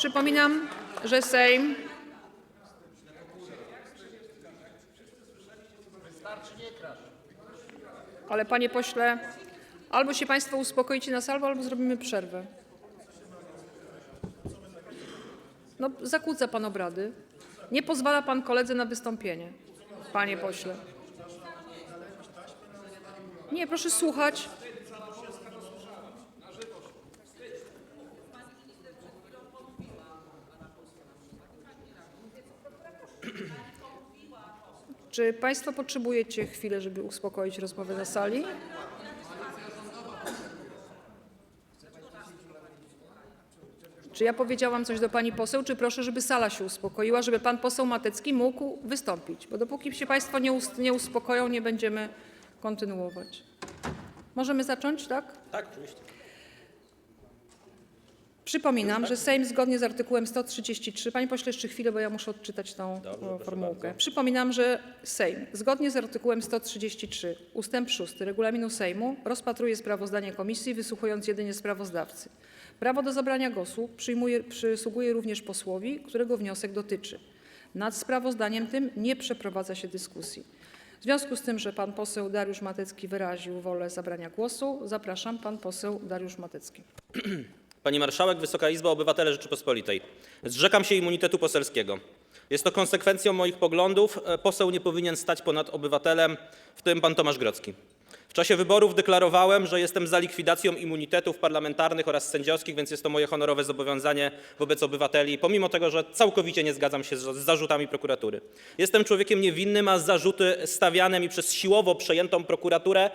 Przypominam, że Sejm. Ale panie pośle, albo się państwo uspokoicie na salwę, albo zrobimy przerwę. No, zakłóca pan obrady. Nie pozwala pan koledze na wystąpienie, panie pośle. Nie, proszę słuchać. Czy państwo potrzebujecie chwilę, żeby uspokoić rozmowę na sali? Czy ja powiedziałam coś do pani poseł, czy proszę, żeby sala się uspokoiła, żeby pan poseł Matecki mógł wystąpić? Bo dopóki się państwo nie, us- nie uspokoją, nie będziemy kontynuować. Możemy zacząć, tak? Tak, oczywiście. Przypominam, że Sejm zgodnie z artykułem 133, panie pośle, jeszcze chwilę, bo ja muszę odczytać tą Dobrze, proszę formułkę. bardzo. Przypominam, że Sejm zgodnie z artykułem 133 ustęp 6 regulaminu Sejmu rozpatruje sprawozdanie komisji, wysłuchując jedynie sprawozdawcy. Prawo do zabrania głosu przyjmuje, przysługuje również posłowi, którego wniosek dotyczy. Nad sprawozdaniem tym nie przeprowadza się dyskusji. W związku z tym, że pan poseł Dariusz Matecki wyraził wolę zabrania głosu, zapraszam pan poseł Dariusz Matecki. Pani Marszałek, Wysoka Izbo, Obywatele Rzeczypospolitej. Zrzekam się immunitetu poselskiego. Jest to konsekwencją moich poglądów. E, Poseł nie powinien stać ponad obywatelem, w tym pan Tomasz Grodzki. W czasie wyborów deklarowałem, że jestem za likwidacją immunitetów parlamentarnych oraz sędziowskich, więc jest to moje honorowe zobowiązanie wobec obywateli, pomimo tego, że całkowicie nie zgadzam się z zarzutami prokuratury. Jestem człowiekiem niewinnym, a zarzuty stawiane mi przez siłowo przejętą prokuraturę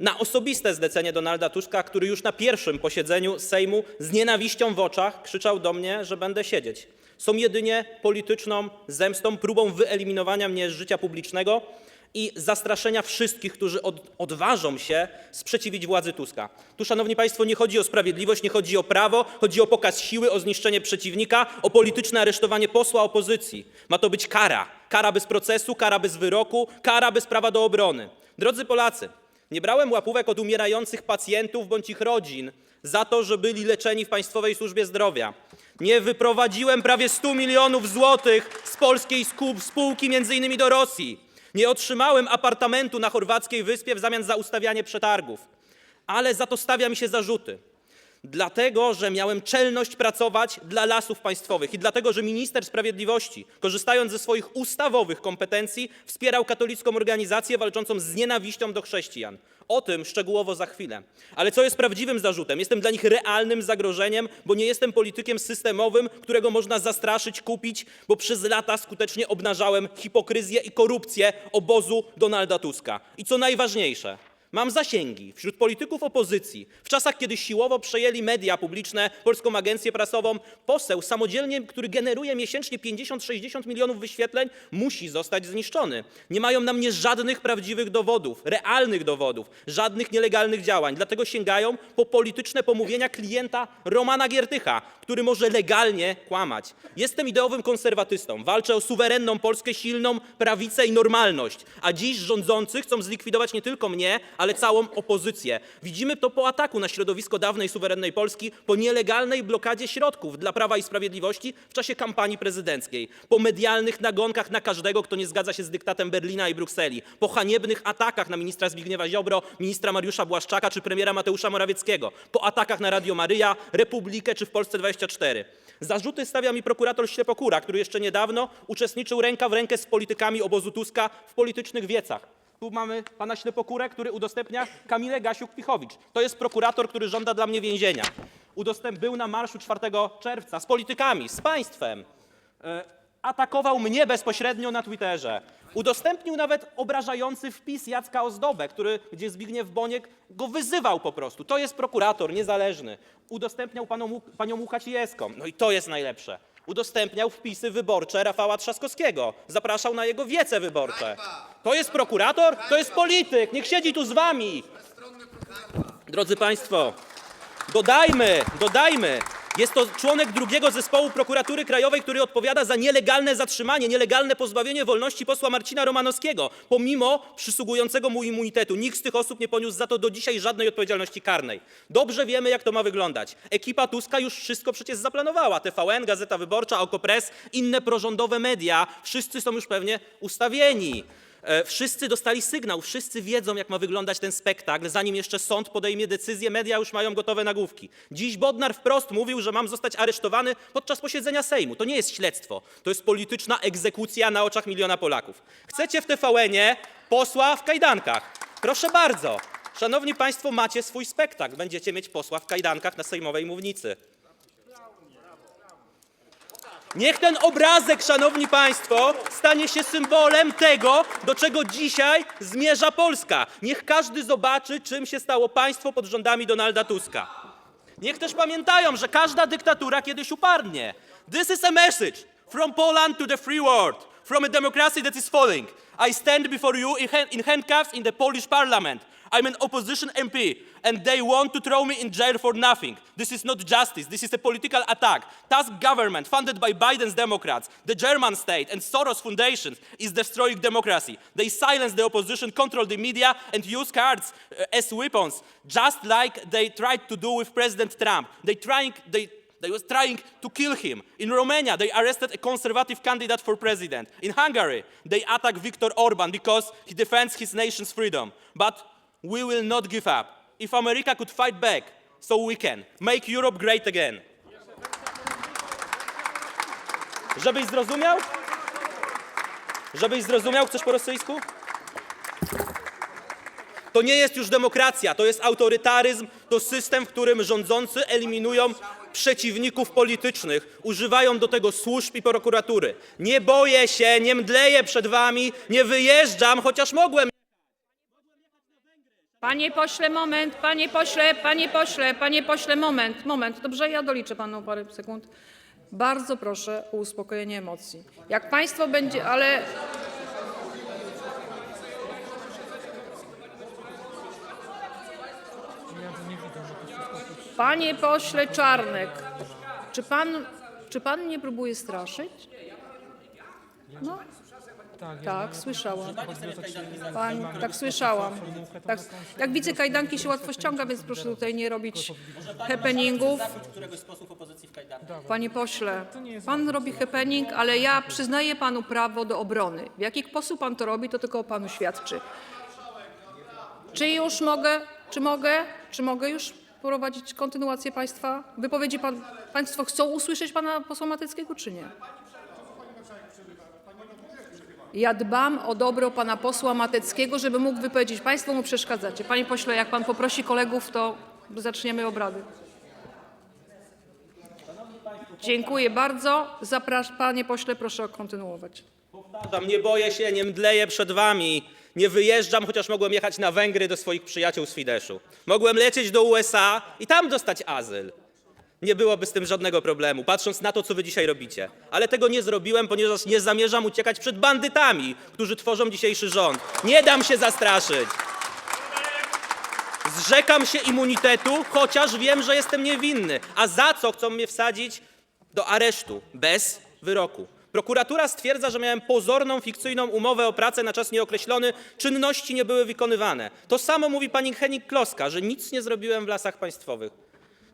na osobiste zlecenie Donalda Tuska, który już na pierwszym posiedzeniu Sejmu z nienawiścią w oczach krzyczał do mnie, że będę siedzieć. Są jedynie polityczną zemstą, próbą wyeliminowania mnie z życia publicznego i zastraszenia wszystkich, którzy od, odważą się sprzeciwić władzy Tuska. Tu, szanowni państwo, nie chodzi o sprawiedliwość, nie chodzi o prawo, chodzi o pokaz siły, o zniszczenie przeciwnika, o polityczne aresztowanie posła opozycji. Ma to być kara. Kara bez procesu, kara bez wyroku, kara bez prawa do obrony. Drodzy Polacy, nie brałem łapówek od umierających pacjentów bądź ich rodzin za to, że byli leczeni w Państwowej Służbie Zdrowia. Nie wyprowadziłem prawie 100 milionów złotych z polskiej spółki między innymi do Rosji. Nie otrzymałem apartamentu na chorwackiej wyspie w zamian za ustawianie przetargów. Ale za to stawia mi się zarzuty. Dlatego, że miałem czelność pracować dla lasów państwowych i dlatego, że minister sprawiedliwości, korzystając ze swoich ustawowych kompetencji, wspierał katolicką organizację walczącą z nienawiścią do chrześcijan. O tym szczegółowo za chwilę. Ale co jest prawdziwym zarzutem? Jestem dla nich realnym zagrożeniem, bo nie jestem politykiem systemowym, którego można zastraszyć, kupić, bo przez lata skutecznie obnażałem hipokryzję i korupcję obozu Donalda Tuska. I co najważniejsze, Mam zasięgi wśród polityków opozycji. W czasach, kiedy siłowo przejęli media publiczne, Polską Agencję Prasową, poseł samodzielnie, który generuje miesięcznie 50-60 milionów wyświetleń, musi zostać zniszczony. Nie mają na mnie żadnych prawdziwych dowodów, realnych dowodów, żadnych nielegalnych działań. Dlatego sięgają po polityczne pomówienia klienta Romana Giertycha, który może legalnie kłamać. Jestem ideowym konserwatystą. Walczę o suwerenną Polskę, silną prawicę i normalność. A dziś rządzący chcą zlikwidować nie tylko mnie, ale całą opozycję. Widzimy to po ataku na środowisko dawnej suwerennej Polski, po nielegalnej blokadzie środków dla Prawa i Sprawiedliwości w czasie kampanii prezydenckiej, po medialnych nagonkach na każdego, kto nie zgadza się z dyktatem Berlina i Brukseli, po haniebnych atakach na ministra Zbigniewa Ziobro, ministra Mariusza Błaszczaka czy premiera Mateusza Morawieckiego, po atakach na Radio Maryja, Republikę czy w Polsce 24. Zarzuty stawia mi prokurator Ślepokura, który jeszcze niedawno uczestniczył ręka w rękę z politykami obozu Tuska w politycznych wiecach. Tu mamy pana Ślepokurę, który udostępnia Kamilę Gasiuk-Pichowicz. To jest prokurator, który żąda dla mnie więzienia. Udostęp był na marszu 4 czerwca z politykami, z państwem. E, Atakował mnie bezpośrednio na Twitterze. Udostępnił nawet obrażający wpis Jacka Ozdobę, który, gdzie Zbigniew Boniek go wyzywał po prostu. To jest prokurator niezależny. Udostępniał panią Łukacijewską. No i to jest najlepsze. Udostępniał wpisy wyborcze Rafała Trzaskowskiego. Zapraszał na jego wiece wyborcze. To jest prokurator? To jest polityk. Niech siedzi tu z wami. Drodzy Państwo, dodajmy, dodajmy, Jest to członek drugiego zespołu prokuratury krajowej, który odpowiada za nielegalne zatrzymanie, nielegalne pozbawienie wolności posła Marcina Romanowskiego, pomimo przysługującego mu immunitetu. Nikt z tych osób nie poniósł za to do dzisiaj żadnej odpowiedzialności karnej. Dobrze wiemy, jak to ma wyglądać. Ekipa Tuska już wszystko przecież zaplanowała. TVN, Gazeta Wyborcza, Okopres, inne prorządowe media. Wszyscy są już pewnie ustawieni. E, Wszyscy dostali sygnał, wszyscy wiedzą, jak ma wyglądać ten spektakl, zanim jeszcze sąd podejmie decyzję, media już mają gotowe nagłówki. Dziś Bodnar wprost mówił, że mam zostać aresztowany podczas posiedzenia Sejmu. To nie jest śledztwo, to jest polityczna egzekucja na oczach miliona Polaków. Chcecie w TVN-ie posła w kajdankach? Proszę bardzo. Szanowni Państwo, macie swój spektakl. Będziecie mieć posła w kajdankach na sejmowej mównicy. Niech ten obrazek, szanowni państwo, stanie się symbolem tego, do czego dzisiaj zmierza Polska. Niech każdy zobaczy, czym się stało państwo pod rządami Donalda Tuska. Niech też pamiętają, że każda dyktatura kiedyś upadnie. This is a message from Poland to the free world, from a democracy that is falling. I stand before you in, hand, in handcuffs in the Polish parliament. I'm an opposition MP, and they want to throw me in jail for nothing. This is not justice. This is a political attack. Tusk government, funded by Biden's Democrats, the German state, and Soros foundations, is destroying democracy. They silence the opposition, control the media, and use cards uh, as weapons, just like they tried to do with President Trump. They trying they they trying to kill him. In Romania, they arrested a conservative candidate for president. In Hungary, they attack Viktor Orban because he defends his nation's freedom. But we will not give up. If America could fight back, so we can. Make Europe great again. Żebyś zrozumiał? Żebyś zrozumiał, chcesz po rosyjsku? To nie jest już demokracja, to jest autorytaryzm, to system, w którym rządzący eliminują przeciwników politycznych, używają do tego służb i prokuratury. Nie boję się, nie mdleję przed wami, nie wyjeżdżam, chociaż mogłem. Panie pośle, moment, panie pośle, panie pośle, panie pośle, moment, moment. Dobrze, ja doliczę panu parę sekund. Bardzo proszę o uspokojenie emocji. Jak państwo będzie, ale... Panie pośle Czarnek, czy pan, czy pan mnie próbuje straszyć? No, tak, słyszałam. Pani, tak słyszałam. Tak, jak widzę, kajdanki się łatwo ściąga, więc proszę tutaj nie robić happeningów. Panie pośle, pan robi happening, ale ja przyznaję panu prawo do obrony. W jaki sposób pan to robi, to tylko o panu świadczy. Czy już mogę, czy mogę, czy mogę już prowadzić kontynuację państwa wypowiedzi? Pan, państwo chcą usłyszeć pana posła Mateckiego, czy nie? Ja dbam o dobro pana posła Mateckiego, żeby mógł wypowiedzieć. Państwo mu przeszkadzacie. Panie pośle, jak pan poprosi kolegów, to zaczniemy obrady. Dziękuję bardzo. Zapraszam, panie pośle, proszę kontynuować. Powtarzam, nie boję się, nie mdleję przed wami. Nie wyjeżdżam, chociaż mogłem jechać na Węgry do swoich przyjaciół z Fideszu. Mogłem lecieć do USA i tam dostać azyl. Nie byłoby z tym żadnego problemu, patrząc na to, co wy dzisiaj robicie. Ale tego nie zrobiłem, ponieważ nie zamierzam uciekać przed bandytami, którzy tworzą dzisiejszy rząd. Nie dam się zastraszyć. Zrzekam się immunitetu, chociaż wiem, że jestem niewinny. A za co chcą mnie wsadzić do aresztu bez wyroku? Prokuratura stwierdza, że miałem pozorną, fikcyjną umowę o pracę na czas nieokreślony, czynności nie były wykonywane. To samo mówi pani Henik Kloska, że nic nie zrobiłem w lasach państwowych.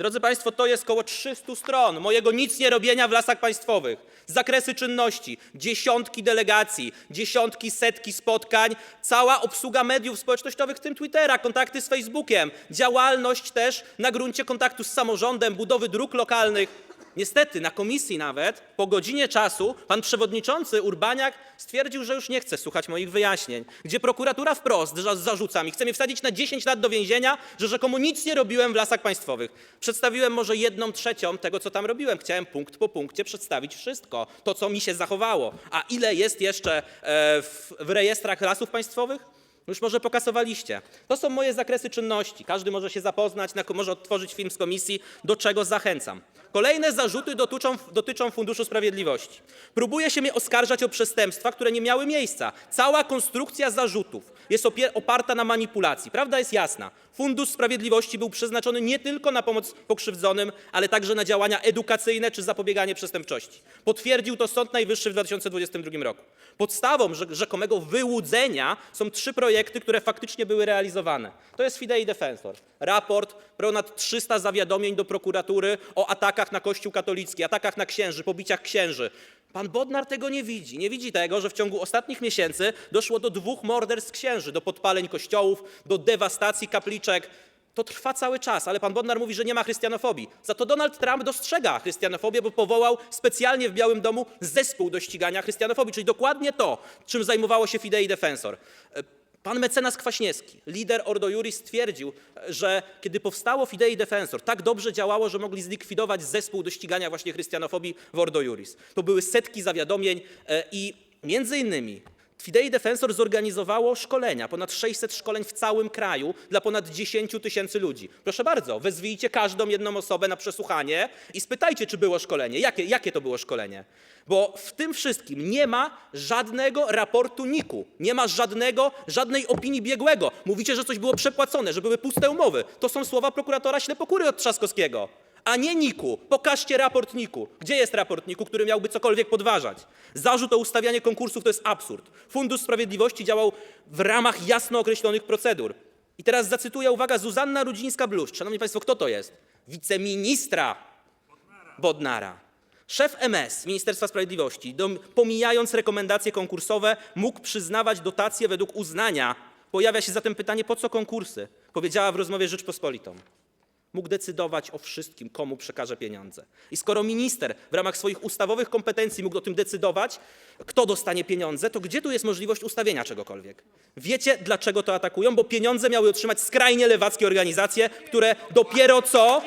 Drodzy Państwo, to jest około 300 stron mojego nic nie robienia w lasach państwowych. Zakresy czynności, dziesiątki delegacji, dziesiątki, setki spotkań, cała obsługa mediów społecznościowych, w tym Twittera, kontakty z Facebookiem, działalność też na gruncie kontaktu z samorządem, budowy dróg lokalnych. Niestety, na komisji nawet, po godzinie czasu, pan przewodniczący Urbaniak stwierdził, że już nie chce słuchać moich wyjaśnień, gdzie prokuratura wprost za- zarzuca mi, chce mnie wsadzić na 10 lat do więzienia, że rzekomo nic nie robiłem w lasach państwowych. Przedstawiłem może jedną trzecią tego, co tam robiłem. Chciałem punkt po punkcie przedstawić wszystko, to, co mi się zachowało. A ile jest jeszcze e, w, w rejestrach lasów państwowych? Już może pokasowaliście. To są moje zakresy czynności. Każdy może się zapoznać, na, może odtworzyć film z komisji, do czego zachęcam. Kolejne zarzuty dotyczą, dotyczą Funduszu Sprawiedliwości. Próbuje się mnie oskarżać o przestępstwa, które nie miały miejsca. Cała konstrukcja zarzutów jest oparta na manipulacji. Prawda jest jasna. Fundusz Sprawiedliwości był przeznaczony nie tylko na pomoc pokrzywdzonym, ale także na działania edukacyjne czy zapobieganie przestępczości. Potwierdził to Sąd Najwyższy w 2022 roku. Podstawą rze- rzekomego wyłudzenia są trzy projekty, które faktycznie były realizowane. To jest Fidei Defensor. Raport, ponad 300 zawiadomień do prokuratury o atakach na Kościół katolicki, atakach na księży, pobiciach księży. Pan Bodnar tego nie widzi. Nie widzi tego, że w ciągu ostatnich miesięcy doszło do dwóch morderstw księży, do podpaleń kościołów, do dewastacji kapliczek. To trwa cały czas, ale pan Bodnar mówi, że nie ma chrystianofobii. Za to Donald Trump dostrzega chrystianofobię, bo powołał specjalnie w Białym Domu zespół do ścigania chrystianofobii, czyli dokładnie to, czym zajmowało się Fidei Defensor. Pan mecenas Kwaśniewski, lider Ordo Juris, stwierdził, że kiedy powstało Fidei Defensor, tak dobrze działało, że mogli zlikwidować zespół do ścigania właśnie chrystianofobii w Ordo Juris. To były setki zawiadomień e, i między innymi Fidei Defensor zorganizowało szkolenia, ponad 600 szkoleń w całym kraju dla ponad 10 tysięcy ludzi. Proszę bardzo, wezwijcie każdą jedną osobę na przesłuchanie i spytajcie, czy było szkolenie. Jakie, jakie to było szkolenie? Bo w tym wszystkim nie ma żadnego raportu NIK-u, nie ma żadnego, żadnej opinii biegłego. Mówicie, że coś było przepłacone, że były puste umowy. To są słowa prokuratora Ślepokury od Trzaskowskiego a nie NIK-u. Pokażcie raport NIK-u. Gdzie jest raport NIK-u, który miałby cokolwiek podważać? Zarzut o ustawianie konkursów to jest absurd. Fundusz Sprawiedliwości działał w ramach jasno określonych procedur. I teraz zacytuję, uwaga, Zuzanna Rudzińska-Bluszcz. Szanowni Państwo, kto to jest? Wiceministra Bodnara. Szef MS Ministerstwa Sprawiedliwości, dom, pomijając rekomendacje konkursowe, mógł przyznawać dotacje według uznania. Pojawia się zatem pytanie, po co konkursy? Powiedziała w rozmowie Rzeczpospolitą mógł decydować o wszystkim, komu przekaże pieniądze. I skoro minister w ramach swoich ustawowych kompetencji mógł o tym decydować, kto dostanie pieniądze, to gdzie tu jest możliwość ustawienia czegokolwiek? Wiecie, dlaczego to atakują? Bo pieniądze miały otrzymać skrajnie lewackie organizacje, które dopiero co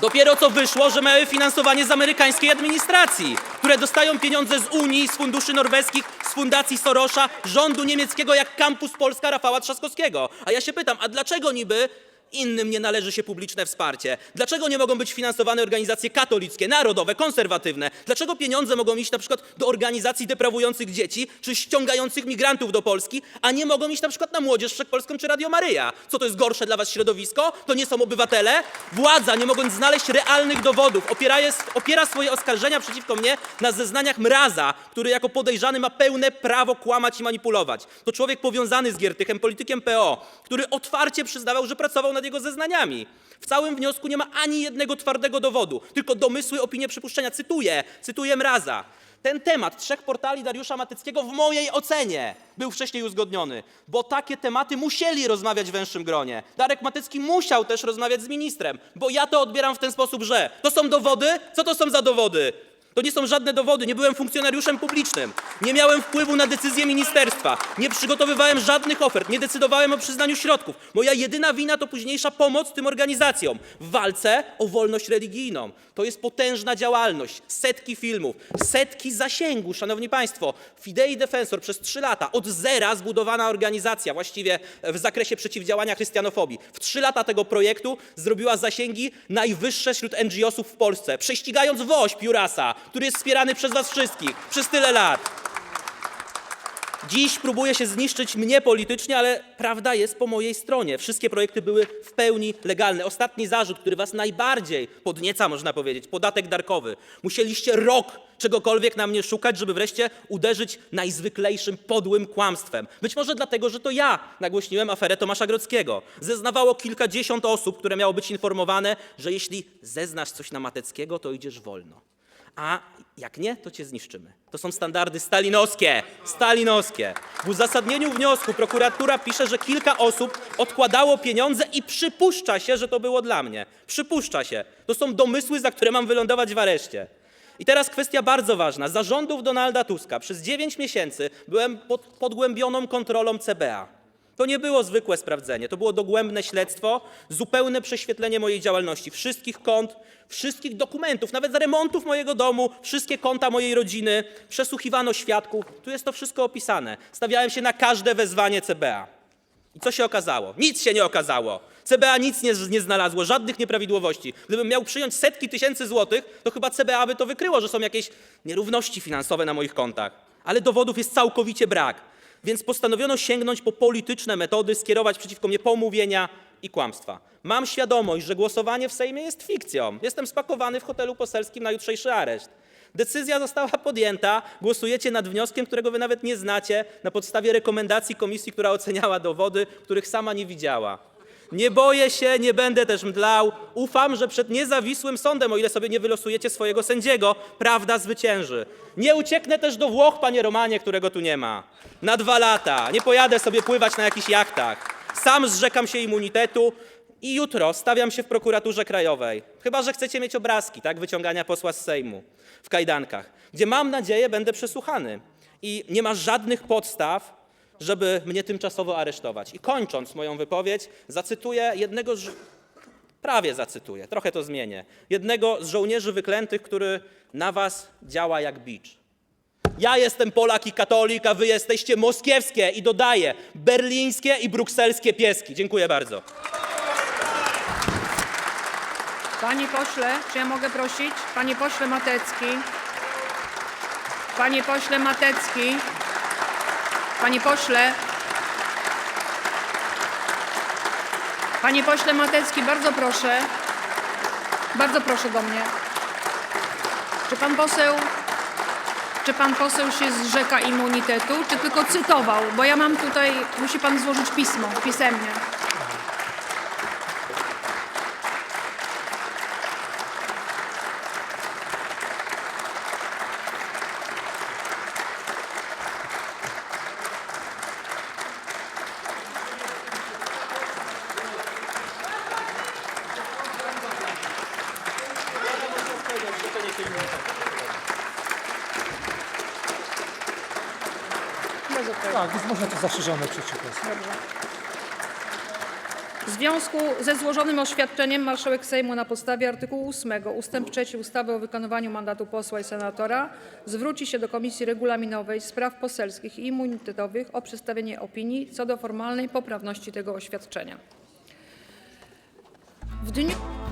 Dopiero co wyszło, że mają finansowanie z amerykańskiej administracji, które dostają pieniądze z Unii, z funduszy norweskich, z fundacji Sorosza, rządu niemieckiego jak Campus Polska Rafała Trzaskowskiego. A ja się pytam, a dlaczego niby innym nie należy się publiczne wsparcie? Dlaczego nie mogą być finansowane organizacje katolickie, narodowe, konserwatywne? Dlaczego pieniądze mogą iść na przykład do organizacji deprawujących dzieci czy ściągających migrantów do Polski, a nie mogą iść na przykład na Młodzież Wszechpolską czy Radio Maryja? Co to jest gorsze dla was środowisko? To nie są obywatele? Władza, nie mogąc znaleźć realnych dowodów, opiera, jest, opiera swoje oskarżenia przeciwko mnie na zeznaniach Mraza, który jako podejrzany ma pełne prawo kłamać i manipulować. To człowiek powiązany z Giertychem, politykiem PO, który otwarcie przyznawał, że pracował nad jego zeznaniami. W całym wniosku nie ma ani jednego twardego dowodu, tylko domysły, opinie, przypuszczenia. Cytuję, cytuję Mraza. Ten temat trzech portali Dariusza Matyckiego w mojej ocenie był wcześniej uzgodniony, bo takie tematy musieli rozmawiać w węższym gronie. Darek Matycki musiał też rozmawiać z ministrem, bo ja to odbieram w ten sposób, że to są dowody? Co to są za dowody? To nie są żadne dowody, nie byłem funkcjonariuszem publicznym, nie miałem wpływu na decyzje ministerstwa, nie przygotowywałem żadnych ofert, nie decydowałem o przyznaniu środków. Moja jedyna wina to późniejsza pomoc tym organizacjom w walce o wolność religijną. To jest potężna działalność, setki filmów, setki zasięgu, szanowni państwo. Fidei Defensor przez trzy lata, od zera zbudowana organizacja właściwie w zakresie przeciwdziałania chrystianofobii. W trzy lata tego projektu zrobiła zasięgi najwyższe wśród NGO-sów w Polsce, prześcigając WOŚP Jurasa, który jest wspierany przez was wszystkich przez tyle lat. Dziś próbuje się zniszczyć mnie politycznie, ale prawda jest po mojej stronie. Wszystkie projekty były w pełni legalne. Ostatni zarzut, który was najbardziej podnieca, można powiedzieć, podatek darkowy. Musieliście rok czegokolwiek na mnie szukać, żeby wreszcie uderzyć najzwyklejszym podłym kłamstwem. Być może dlatego, że to ja nagłośniłem aferę Tomasza Grodzkiego. Zeznawało kilkadziesiąt osób, które miało być informowane, że jeśli zeznasz coś na Mateckiego, to idziesz wolno. A jak nie, to cię zniszczymy. To są standardy stalinowskie. Stalinowskie. W uzasadnieniu wniosku prokuratura pisze, że kilka osób odkładało pieniądze i przypuszcza się, że to było dla mnie. Przypuszcza się. To są domysły, za które mam wylądować w areszcie. I teraz kwestia bardzo ważna. Za rządów Donalda Tuska przez 9 miesięcy byłem pod podgłębioną kontrolą CBA. To nie było zwykłe sprawdzenie, to było dogłębne śledztwo, zupełne prześwietlenie mojej działalności, wszystkich kont, wszystkich dokumentów, nawet remontów mojego domu, wszystkie konta mojej rodziny, przesłuchiwano świadków. Tu jest to wszystko opisane. Stawiałem się na każde wezwanie CBA. I co się okazało? Nic się nie okazało. CBA nic nie, nie znalazło, żadnych nieprawidłowości. Gdybym miał przyjąć setki tysięcy złotych, to chyba CBA by to wykryło, że są jakieś nierówności finansowe na moich kontach. Ale dowodów jest całkowicie brak. Więc postanowiono sięgnąć po polityczne metody, skierować przeciwko mnie pomówienia i kłamstwa. Mam świadomość, że głosowanie w Sejmie jest fikcją. Jestem spakowany w hotelu poselskim na jutrzejszy areszt. Decyzja została podjęta, głosujecie nad wnioskiem, którego wy nawet nie znacie, na podstawie rekomendacji komisji, która oceniała dowody, których sama nie widziała. Nie boję się, nie będę też mdlał. Ufam, że przed niezawisłym sądem, o ile sobie nie wylosujecie swojego sędziego, prawda zwycięży. Nie ucieknę też do Włoch, panie Romanie, którego tu nie ma. Na dwa lata. Nie pojadę sobie pływać na jakichś jachtach. Sam zrzekam się immunitetu i jutro stawiam się w prokuraturze krajowej. Chyba, że chcecie mieć obrazki, tak? Wyciągania posła z Sejmu w kajdankach, gdzie mam nadzieję będę przesłuchany. I nie ma żadnych podstaw, żeby mnie tymczasowo aresztować. I kończąc moją wypowiedź, zacytuję jednego z. Prawie zacytuję, trochę to zmienię. Jednego z żołnierzy wyklętych, który na was działa jak bicz. Ja jestem Polak i katolik, a wy jesteście moskiewskie i dodaję berlińskie i brukselskie pieski. Dziękuję bardzo. Panie pośle, czy ja mogę prosić? Panie pośle Matecki. Panie pośle Matecki. Panie pośle. Panie pośle Matecki, bardzo proszę. Bardzo proszę do mnie. Czy pan poseł czy pan poseł się zrzeka immunitetu, czy tylko cytował? Bo ja mam tutaj, musi pan złożyć pismo, pisemnie. Bez odpowiedzi. Tak, więc można to przeciwko. Dobrze. W związku ze złożonym oświadczeniem marszałek Sejmu na podstawie artykułu 8 ustęp 3 ustawy o wykonywaniu mandatu posła i senatora zwróci się do Komisji Regulaminowej, Spraw Poselskich i Immunitetowych o przedstawienie opinii co do formalnej poprawności tego oświadczenia. W dniu...